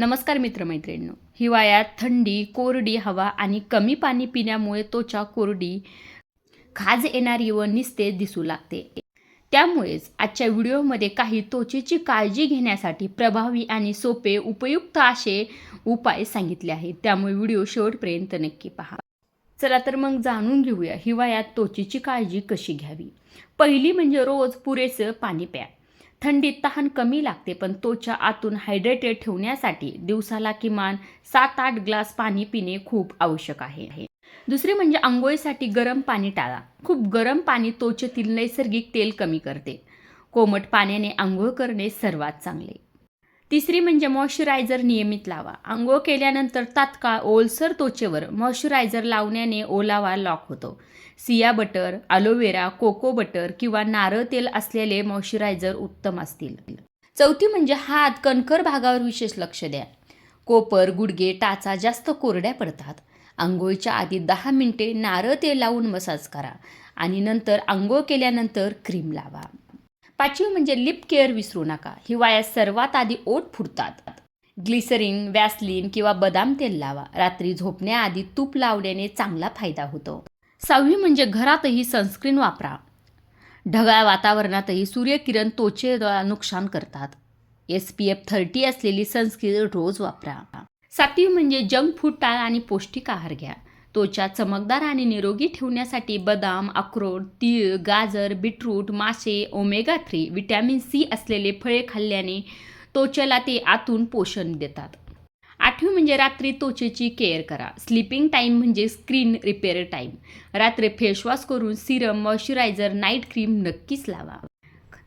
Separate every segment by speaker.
Speaker 1: नमस्कार मित्रमैत्रिणींनो. हिवाळ्यात थंडी कोरडी हवा आणि कमी पाणी पिण्यामुळे त्वचा कोरडी खाज येणारी व निस्तेज दिसू लागते. त्यामुळेच आजच्या व्हिडिओमध्ये काही त्वचेची काळजी घेण्यासाठी प्रभावी आणि सोपे उपयुक्त असे उपाय सांगितले आहेत. त्यामुळे व्हिडिओ शेवटपर्यंत नक्की पहा. चला तर मग जाणून घेऊया हिवाळ्यात त्वचेची काळजी कशी घ्यावी. पहिली म्हणजे रोज पुरेसं पाणी प्या. थंडीत तहान कमी लागते पण त्वचा आतून हायड्रेटेड ठेवण्यासाठी दिवसाला किमान सात आठ ग्लास पाणी पिणे खूप आवश्यक आहे. दुसरे म्हणजे आंघोळीसाठी गरम पाणी टाळा. खूप गरम पाणी त्वचेतील नैसर्गिक तेल कमी करते. कोमट पाण्याने आंघोळ करणे सर्वात चांगले. तिसरी म्हणजे मॉइश्चरायझर नियमित लावा. आंघोळ केल्यानंतर तात्काळ ओलसर त्वचेवर मॉइश्चरायझर लावण्याने ओलावा लॉक होतो. Shea butter aloe vera cocoa butter किंवा नारळ तेल असलेले मॉइश्चरायझर उत्तम असतील. चौथी म्हणजे हात कणखर भागावर विशेष लक्ष द्या. कोपर गुडघे टाचा जास्त कोरड्या पडतात. आंघोळीच्या आधी दहा मिनिटे नारळ तेल लावून मसाज करा आणि नंतर आंघोळ केल्यानंतर क्रीम लावा. पाचवी म्हणजे लिप केअर विसरू नका. हिवाळ्यात सर्वात आधी ओठ फुटतात. ग्लिसरीन व्यासलीन किंवा बदाम तेल लावा. रात्री झोपण्याआधी तूप लावल्याने चांगला फायदा होतो. सहावी म्हणजे घरातही सनस्क्रीन वापरा. ढगाळ वातावरणातही सूर्यकिरण त्वचेला नुकसान करतात. एस पी एफ थर्टी असलेली सनस्क्रीन रोज वापरा. सातवी म्हणजे जंक फूड टाळा आणि पौष्टिक आहार घ्या. त्वचा चमकदार आणि निरोगी ठेवण्यासाठी बदाम अक्रोड तीळ गाजर बीटरूट मासे ओमेगा थ्री विटॅमिन सी असलेले फळे खाल्ल्याने त्वचेला ते आतून पोषण देतात. आठवी म्हणजे रात्री त्वचेची केअर करा. स्लीपिंग टाईम म्हणजे स्क्रीन रिपेअर टाईम रात्री फेसवॉश करून सिरम मॉइश्चरायझर नाईट क्रीम नक्कीच लावा.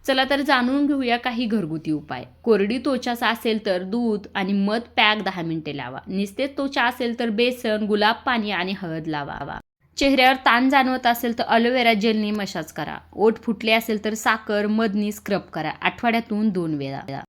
Speaker 1: चला तर जाणून घेऊया काही घरगुती उपाय. कोरडी त्वचाचा असेल तर दूध आणि मध पॅक दहा मिनिटे लावा. निस्तेज त्वचा असेल तर बेसन गुलाब पाणी आणि हळद लावा चेहऱ्यावर ताण जाणवत असेल तर अलोवेरा जेलनी मशाज करा. ओठ फुटले असेल तर साखर मधनी स्क्रब करा. आठवड्यातून दोन वेळा.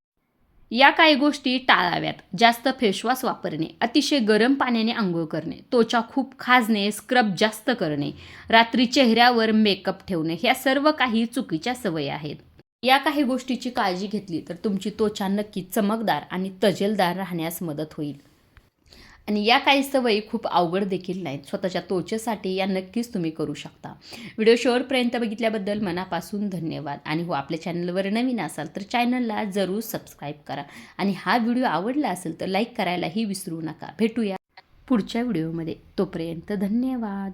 Speaker 1: या काही गोष्टी टाळाव्यात. जास्त फेसवॉश वापरणे अतिशय गरम पाण्याने आंघोळ करणे त्वचा खूप खाजणे स्क्रब जास्त करणे रात्री चेहऱ्यावर मेकअप ठेवणे ह्या सर्व काही चुकीच्या सवयी आहेत. या काही गोष्टीची काळजी घेतली तर तुमची त्वचा नक्की चमकदार आणि तजेलदार राहण्यास मदत होईल. आणि या काही सवयी खूप अवघड देखील नाहीत. स्वतःच्या त्वचेसाठी या नक्कीच तुम्ही करू शकता. व्हिडिओ शेवटपर्यंत बघितल्याबद्दल मनापासून धन्यवाद. आणि हो आपल्या चॅनलवर नवीन असाल तर चॅनलला जरूर सबस्क्राईब करा. आणि हा व्हिडिओ आवडला असेल तर लाईक करायलाही विसरू नका. भेटूया पुढच्या व्हिडिओमध्ये. तोपर्यंत धन्यवाद.